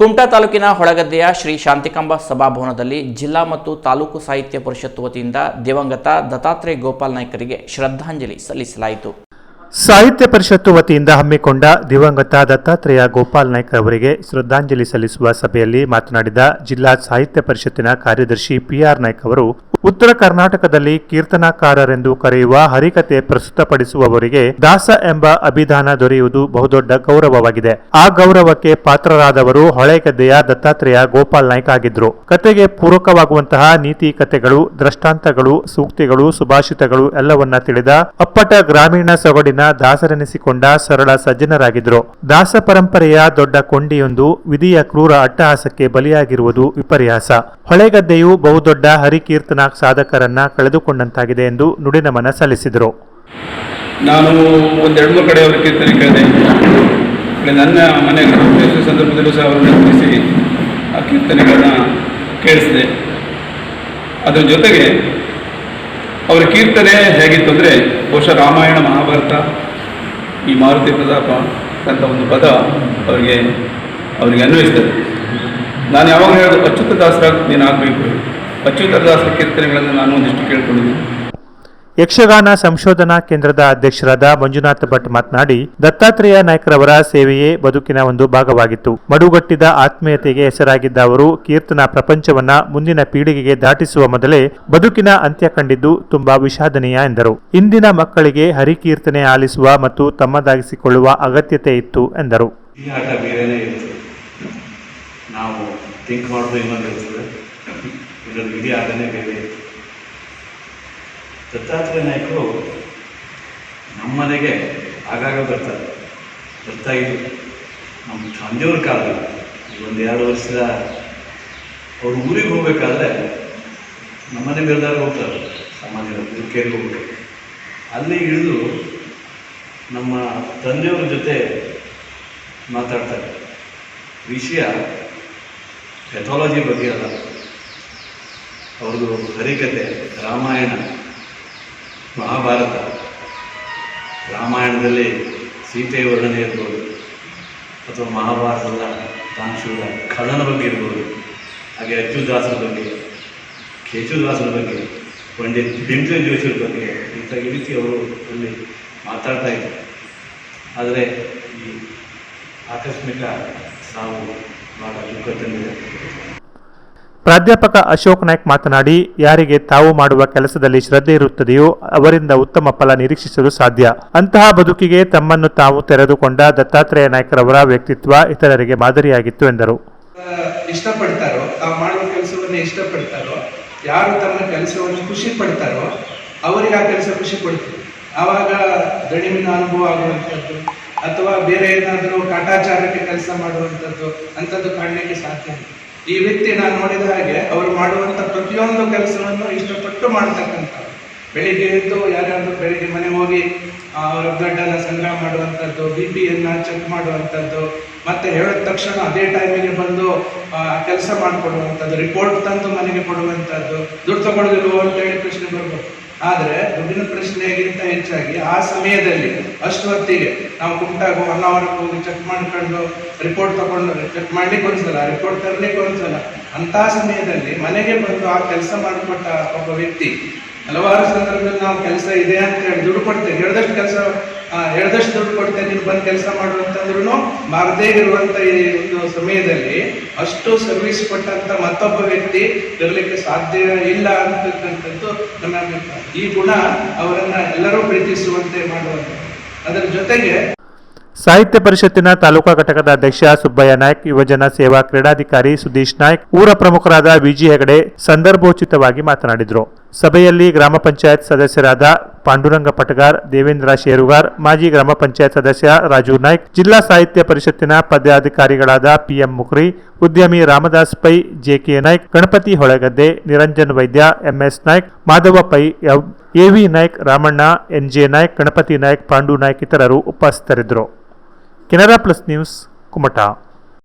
ಕುಮಟಾ ತಾಲೂಕಿನ ಹೊಳಗದ್ದೆಯ ಶ್ರೀ ಶಾಂತಿಕಾಂಬ ಸಭಾಭವನದಲ್ಲಿ ಜಿಲ್ಲಾ ಮತ್ತು ತಾಲೂಕು ಸಾಹಿತ್ಯ ಪರಿಷತ್ ವತಿಯಿಂದ ದಿವಂಗತ ದತ್ತಾತ್ರೇಯ ಗೋಪಾಲ್ ನಾಯ್ಕರಿಗೆ ಶ್ರದ್ಧಾಂಜಲಿ ಸಲ್ಲಿಸಲಾಯಿತು. ಸಾಹಿತ್ಯ ಪರಿಷತ್ತು ವತಿಯಿಂದ ಹಮ್ಮಿಕೊಂಡ ದಿವಂಗತ ದತ್ತಾತ್ರೇಯ ಗೋಪಾಲ್ ನಾಯ್ಕ ಅವರಿಗೆ ಶ್ರದ್ಧಾಂಜಲಿ ಸಲ್ಲಿಸುವ ಸಭೆಯಲ್ಲಿ ಮಾತನಾಡಿದ ಜಿಲ್ಲಾ ಸಾಹಿತ್ಯ ಪರಿಷತ್ತಿನ ಕಾರ್ಯದರ್ಶಿ ಪಿಆರ್ ನಾಯ್ಕ ಅವರು ಉತ್ತರ ಕರ್ನಾಟಕದಲ್ಲಿ ಕೀರ್ತನಾಕಾರರೆಂದು ಕರೆಯುವ ಹರಿಕತೆ ಪ್ರಸ್ತುತಪಡಿಸುವವರಿಗೆ ದಾಸ ಎಂಬ ಅಭಿಧಾನ ದೊರೆಯುವುದು ಬಹುದೊಡ್ಡ ಗೌರವವಾಗಿದೆ. ಆ ಗೌರವಕ್ಕೆ ಪಾತ್ರರಾದವರು ಹೊಳೆಗದ್ದೆಯ ದತ್ತಾತ್ರೇಯ ಗೋಪಾಲ್ ನಾಯ್ಕ ಆಗಿದ್ರು. ಕತೆಗೆ ಪೂರಕವಾಗುವಂತಹ ನೀತಿ ಕಥೆಗಳು, ದೃಷ್ಟಾಂತಗಳು, ಸೂಕ್ತಿಗಳು, ಸುಭಾಷಿತಗಳು ಎಲ್ಲವನ್ನ ತಿಳಿದ ಅಪ್ಪಟ ಗ್ರಾಮೀಣ ಸೊಗಡಿನ ದಾಸರೆನಿಸಿಕೊಂಡ ಸರಳ ಸಜ್ಜನರಾಗಿದ್ರು. ದಾಸ ಪರಂಪರೆಯ ದೊಡ್ಡ ಕೊಂಡಿಯೊಂದು ವಿಧಿಯ ಕ್ರೂರ ಅಟ್ಟಹಾಸಕ್ಕೆ ಬಲಿಯಾಗಿರುವುದು ವಿಪರ್ಯಾಸ. ಹೊಳೆಗದ್ದೆಯು ಬಹುದೊಡ್ಡ ಹರಿಕೀರ್ತನಾ ಸಾಧಕರನ್ನ ಕಳೆದುಕೊಂಡಂತಾಗಿದೆ ಎಂದು ನುಡಿನಮನ ಸಲ್ಲಿಸಿದರು. ನಾನು ಒಂದೆರಡು ಮೂರು ಕಡೆ ಅವರ ಕೀರ್ತನೆ ಕೇಳಿದೆ. ನನ್ನ ಮನೆ ಸಂದರ್ಭದಲ್ಲೂ ಸಹ ಅವರನ್ನು ತಿಳಿಸಿ ಆ ಕೀರ್ತನೆಗಳನ್ನ ಕೇಳಿಸಿದೆ. ಅದರ ಜೊತೆಗೆ ಅವರ ಕೀರ್ತನೆ ಹೇಗಿತ್ತು ಅಂದರೆ, ಬಹುಶಃ ರಾಮಾಯಣ, ಮಹಾಭಾರತ, ಈ ಮಾರುತಿ ಪ್ರತಾಪ ಅಂತ ಒಂದು ಪದ ಅವರಿಗೆ ಅವರಿಗೆ ಅನ್ವಯಿಸ್ತದೆ ನಾನು ಯಾವಾಗ ಹೇಳೋದು ಅಚ್ಯುತ ದಾಸರ ನೀನು ಆಗಬೇಕು. ಅಚ್ಯುತ ದಾಸರ ಕೀರ್ತನೆಗಳನ್ನು ನಾನು ಒಂದಿಷ್ಟು ಕೇಳಿಕೊಂಡಿದ್ದೀನಿ. ಯಕ್ಷಗಾನ ಸಂಶೋಧನಾ ಕೇಂದ್ರದ ಅಧ್ಯಕ್ಷರಾದ ಮಂಜುನಾಥ ಭಟ್ ಮಾತನಾಡಿ ದತ್ತಾತ್ರೇಯ ನಾಯ್ಕರವರ ಸೇವೆಯೇ ಬದುಕಿನ ಒಂದು ಭಾಗವಾಗಿತ್ತು. ಮಡುಗಟ್ಟಿದ ಆತ್ಮೀಯತೆಗೆ ಹೆಸರಾಗಿದ್ದ ಅವರು ಕೀರ್ತನ ಪ್ರಪಂಚವನ್ನ ಮುಂದಿನ ಪೀಳಿಗೆಗೆ ದಾಟಿಸುವ ಮೊದಲೇ ಬದುಕಿನ ಅಂತ್ಯ ಕಂಡಿದ್ದು ತುಂಬಾ ವಿಷಾದನೀಯ ಎಂದರು. ಇಂದಿನ ಮಕ್ಕಳಿಗೆ ಹರಿಕೀರ್ತನೆ ಆಲಿಸುವ ಮತ್ತು ತಮ್ಮದಾಗಿಸಿಕೊಳ್ಳುವ ಅಗತ್ಯತೆ ಇತ್ತು ಎಂದರು. ನಾವು ಇದರಲ್ಲಿ ಇಡೀ ಆಟನೇ ಬೇರೆ ದತ್ತಾತ್ರೇಯ ನಾಯಕರು ನಮ್ಮನೆಗೆ ಆಗಾಗ ಬರ್ತಾರೆ. ಬರ್ತಾ ಇದ್ರು. ನಮ್ಮ ತಂದೆಯವ್ರ ಕಾಲ ಒಂದು ಎರಡು ವರ್ಷದ ಅವ್ರ ಊರಿಗೆ ಹೋಗ್ಬೇಕಾದ್ರೆ ನಮ್ಮನೆ ಬೆಳೆದಾಗ ಹೋಗ್ತಾರೆ. ಸಾಮಾನ್ಯ ಉಡುಕೇರಿಗೆ ಹೋಗ್ಬೇಕು ಅಲ್ಲಿ ಇಳಿದು ನಮ್ಮ ತಂದೆಯವ್ರ ಜೊತೆ ಮಾತಾಡ್ತಾರೆ. ವಿಷಯ ಪೆಥಾಲಜಿ ಬಗ್ಗೆ ಅಲ್ಲ. ಅವ್ರದ್ದು ಹರಿಕತೆ, ರಾಮಾಯಣ, ಮಹಾಭಾರತ. ರಾಮಾಯಣದಲ್ಲಿ ಸೀತೆಯ ವರ್ಣನೆ ಇರ್ಬೋದು, ಅಥವಾ ಮಹಾಭಾರತದ ತಾಂಶೂರ ಖಳನ ಬಗ್ಗೆ ಇರ್ಬೋದು, ಹಾಗೆ ಅಚ್ಚುದಾಸರ ಬಗ್ಗೆ ಕೇಶುದಾಸರ ಬಗ್ಗೆ, ಪಂಡಿತ್ ಬಿಂಕ್ರ ಜೋಶಿಯರ ಬಗ್ಗೆ ಇಂಥ ಈ ರೀತಿ ಅವರು ಅಲ್ಲಿ ಮಾತಾಡ್ತಾ ಇದ್ದಾರೆ. ಆದರೆ ಈ ಆಕಸ್ಮಿಕ ಸಾವು ಭಾಳ ದುಃಖ ತಂದಿದೆ. ಪ್ರಾಧ್ಯಾಪಕ ಅಶೋಕ್ ನಾಯ್ಕ್ ಮಾತನಾಡಿ, ಯಾರಿಗೆ ತಾವು ಮಾಡುವ ಕೆಲಸದಲ್ಲಿ ಶ್ರದ್ಧೆ ಇರುತ್ತದೆಯೋ ಅವರಿಂದ ಉತ್ತಮ ಫಲ ನಿರೀಕ್ಷಿಸಲು ಸಾಧ್ಯ. ಅಂತಹ ಬದುಕಿಗೆ ತಮ್ಮನ್ನು ತಾವು ತೆರೆದುಕೊಂಡ ದತ್ತಾತ್ರೇಯ ನಾಯ್ಕರವರ ವ್ಯಕ್ತಿತ್ವ ಇತರರಿಗೆ ಮಾದರಿಯಾಗಿತ್ತು, ಎಂದರು. ಇಷ್ಟಪಡ್ತಾರೋ, ತಾವು ಮಾಡುವ ಕೆಲಸವನ್ನು ಇಷ್ಟಪಡ್ತಾರೋ, ಯಾರು ತಮ್ಮ ಕೆಲಸವನ್ನು ಖುಷಿ ಪಡ್ತಾರೋ, ಅವರಿಗೆ ಆ ಕೆಲಸ ಖುಷಿ ಕೊಡ್ತದೆ ಆವಾಗ ದಣಿವಿನ ಅನುಭವ ಆಗುವಂಥದ್ದು, ಅಥವಾ ಬೇರೆ ಏನಾದರೂ ಕಾಟಾಚಾರಕ್ಕೆ ಕೆಲಸ ಮಾಡುವಂಥದ್ದು, ಅಂಥದ್ದು ಕಾಣಲಿಕ್ಕೆ ಸಾಧ್ಯ. ಈ ವ್ಯಕ್ತಿ ನಾನು ನೋಡಿದ ಹಾಗೆ ಅವರು ಮಾಡುವಂಥ ಪ್ರತಿಯೊಂದು ಕೆಲಸವನ್ನು ಇಷ್ಟಪಟ್ಟು ಮಾಡ್ತಕ್ಕಂಥ ಬೆಳಿಗ್ಗೆ ಎದ್ದು ಯಾರಾದ್ರೂ ಬೆಳಿಗ್ಗೆ ಮನೆ ಹೋಗಿ ಅವರ ಬ್ಲಡ್ ಅನ್ನ ಸಂಗ್ರಹ ಮಾಡುವಂಥದ್ದು ಬಿ ಪಿಯನ್ನು ಚೆಕ್ ಮಾಡುವಂಥದ್ದು, ಮತ್ತೆ ಹೇಳಿದ ತಕ್ಷಣ ಅದೇ ಟೈಮಿಗೆ ಬಂದು ಕೆಲಸ ಮಾಡಿಕೊಡುವಂಥದ್ದು ರಿಪೋರ್ಟ್ ತಂದು ಮನೆಗೆ ಕೊಡುವಂಥದ್ದು, ದುಡ್ಡು ತಗೊಳ್ಳೋದಿಲ್ವೋ ಅಂತ ಹೇಳಿ ಪ್ರಶ್ನೆ ಬರ್ಬೋದು. ಆದ್ರೆ ದುಡ್ಡಿನ ಪ್ರಶ್ನೆಗಿಂತ ಹೆಚ್ಚಾಗಿ ಆ ಸಮಯದಲ್ಲಿ ಅಷ್ಟು ಹೊತ್ತಿಗೆ ನಾವು ಕುಂಟಾಗ ಒನ್ ಹೋಗಿ ಚೆಕ್ ಮಾಡ್ಕೊಂಡು ರಿಪೋರ್ಟ್ ತಗೊಂಡು ಚೆಕ್ ಮಾಡ್ಲಿಕ್ಕೆ ಒಂದ್ಸಲ ರಿಪೋರ್ಟ್ ತರ್ಲಿಕ್ಕೆ ಒಂದ್ಸಲ. ಅಂತ ಸಮಯದಲ್ಲಿ ಮನೆಗೆ ಬಂದು ಆ ಕೆಲಸ ಮಾಡಿಕೊಟ್ಟ ಒಬ್ಬ ವ್ಯಕ್ತಿ, ಹಲವಾರು ಸಂದರ್ಭದಲ್ಲಿ ನಾವು ಕೆಲಸ ಇದೆ ಅಂತ ಹೇಳಿ ದುಡ್ಡು ಕೊಡ್ತೇವೆ. ಹೇಳಿದಷ್ಟು ಕೆಲಸ ಹೇಳ್ದಷ್ಟು ದುಡ್ಡು ಕೊಡ್ತೇನೆ ನೀನು ಬಂದು ಕೆಲಸ ಮಾಡು ಅಂತಂದ್ರೂ ಮಾರದೇ ಇರುವಂತ ಈ ಒಂದು ಸಮಯದಲ್ಲಿ ಅಷ್ಟು ಸರ್ವಿಸ್ ಕೊಟ್ಟಂತ ಮತ್ತೊಬ್ಬ ವ್ಯಕ್ತಿ ಇರಲಿಕ್ಕೆ ಸಾಧ್ಯ ಇಲ್ಲ ಅಂತಕ್ಕಂಥದ್ದು ನನ್ನ ಅಭಿಪ್ರಾಯ. ಈ ಗುಣ ಅವರನ್ನ ಎಲ್ಲರೂ ಪ್ರೀತಿಸುವಂತೆ ಮಾಡುವಂತ. ಅದರ ಜೊತೆಗೆ ಸಾಹಿತ್ಯ ಪರಿಷತ್ತಿನ ತಾಲೂಕಾ ಘಟಕದ ಅಧ್ಯಕ್ಷ ಸುಬ್ಬಯ್ಯ ನಾಯ್ಕ್, ಯುವಜನ ಸೇವಾ ಕ್ರೀಡಾಧಿಕಾರಿ ಸುದೀಶ್ ನಾಯ್ಕ್, ಊರ ಪ್ರಮುಖರಾದ ವಿಜಿ ಹೆಗಡೆ ಸಂದರ್ಭೋಚಿತವಾಗಿ ಮಾತನಾಡಿದರು. ಸಭೆಯಲ್ಲಿ ಗ್ರಾಮ ಪಂಚಾಯತ್ ಸದಸ್ಯರಾದ ಪಾಂಡುರಂಗ ಪಟಗಾರ್, ದೇವೇಂದ್ರ ಶೇರುಗಾರ್, ಮಾಜಿ ಗ್ರಾಮ ಪಂಚಾಯತ್ ಸದಸ್ಯ ರಾಜು ನಾಯ್ಕ್, ಜಿಲ್ಲಾ ಸಾಹಿತ್ಯ ಪರಿಷತ್ತಿನ ಪದಾಧಿಕಾರಿಗಳಾದ ಪಿಎಂ ಮುಖ್ರಿ, ಉದ್ಯಮಿ ರಾಮದಾಸ್ ಪೈ, ಜೆಕೆ ನಾಯ್ಕ್, ಗಣಪತಿ ಹೊಳೆಗದ್ದೆ, ನಿರಂಜನ್ ವೈದ್ಯ, ಎಂಎಸ್ ನಾಯ್ಕ್, ಮಾಧವ ಪೈ, ಎವ್- ನಾಯ್ಕ್, ರಾಮಣ್ಣ, ಎನ್ಜೆ ನಾಯ್ಕ್, ಗಣಪತಿ ನಾಯ್ಕ್, ಪಾಂಡು ನಾಯ್ಕ್ ಇತರರು ಉಪಸ್ಥಿತರಿದ್ದರು. Canara plus news, Kumta.